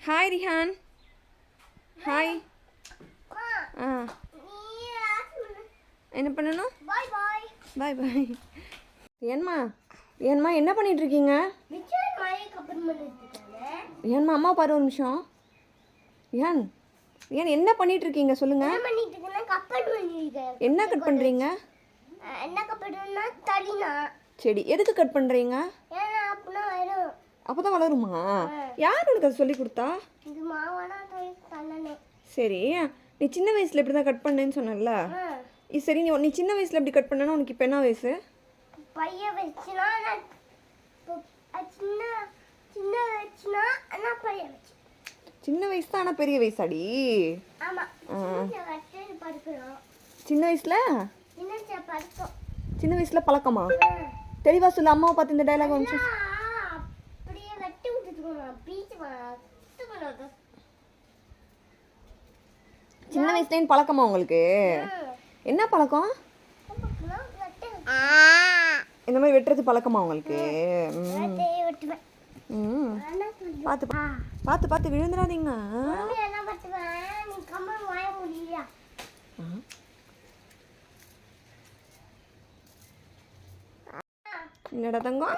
Hi Rihan hi ஆ என்ன பண்ணணும்? பாய் bye bye பாய் ஏன்மா? ஏன்மா என்ன பண்ணிட்டு இருக்கீங்க ஏன்மா அம்மா பாரு ஒரு நிமிஷம். ஏன்? ஏன் என்ன பண்ணிட்டு இருக்கீங்க சொல்லுங்க. என்ன கட் பண்றீங்க? என்ன கப்பன்னா தலினா செடி எதுக்கு கட் பண்றீங்க? அப்பதான் வளருமா? யார் உனக்கு அதை சொல்லி கொடுத்தா? சரி நீ சின்ன வயசுல இப்படி தான் கட் பண்ணேன்னு சொன்னல சரி நீ நீ சின்ன வயசுல இப்படி கட் பண்ணனா உனக்கு இப்போ என்ன வயசு? பையன் வச்சுனா சின்ன சின்ன வச்சுனா நான் பையன் வச்சு. சின்ன வயசு தான் ஆனால் பெரிய வயசாடி? சின்ன வயசுல சின்ன வயசுல? பழக்கமா? தெளிவா சொல்லு அம்மாவை பார்த்து இந்த டைலாக் வந்து அப்படியே வெட்டி விட்டுருக்கோம் பீச் பண்ணாது சின்ன வயசுலேன்னு பழக்கமா உங்களுக்கு? என்ன பழக்கம்? இந்த மாதிரி வெட்டுறது பழக்கமா உங்களுக்கு. பார்த்து பார்த்து பார்த்து விழுந்துடாதீங்க. என்னடா தங்கம்?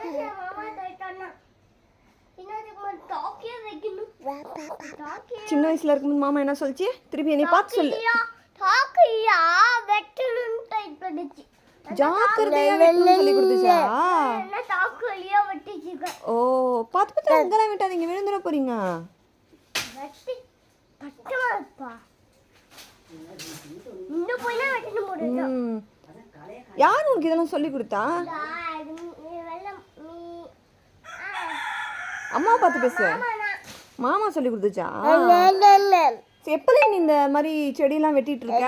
சின்ன வயசுல இருக்கும்போது மாமா என்ன சொல்லிச்சு? திருப்பி என்னை பார்த்து சொல்லு. டாக்கியா வெட்டணும்னு டைப் பண்ணுச்சு ஜாக்கிரதையா வெட்டணும்னு சொல்லி கொடுத்துச்சா? வெட்டிச்சுக்க ஓ பார்த்து பார்த்து அங்கெல்லாம் விட்டாதீங்க. விழுந்துட போறீங்க? வெட்டி கட்டமா இருப்பா. இந்த போய் தான் வெட்டணும் போடுறோம் ம். யார் உனக்கு இதெல்லாம் சொல்லி கொடுத்தா? அம்மாவை பார்த்து பேசு. மாமா சொல்லி கொடுத்துச்சா? சரி, எப்போல நீ இந்த மாதிரி செடியெல்லாம் வெட்டிட்டு இருக்க?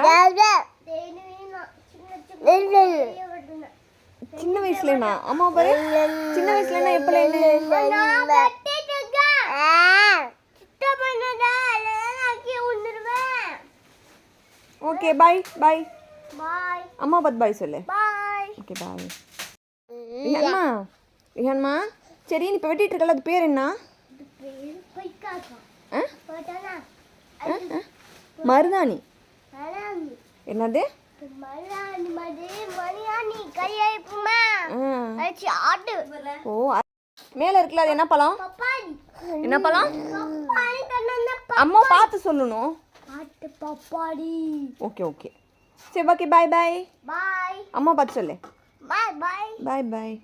சின்ன வயசுல நான் அம்மா பாரு. சின்ன வயசுல நான் எப்பல ஓகே பாய் பாய் பாய் அம்மா பார்த்து பாய் சொல்லு. பாய் ஓகே பாய் ரிஹான்மா ரிஹான்மா சரி நீ இப்போ வெட்டிட்டு இருக்கல அது பேர் என்ன? மருதாணி. என்னது? ஓ மேல இருக்குல்ல அது என்ன பழம்? என்ன பழம்? அம்மா பார்த்து சொல்லணும். பப்பாளி. Okay okay. சரி ஓகே பாய் பாய் பாய் அம்மா பார்த்து சொல்லு. பாய் பாய் பாய் பாய்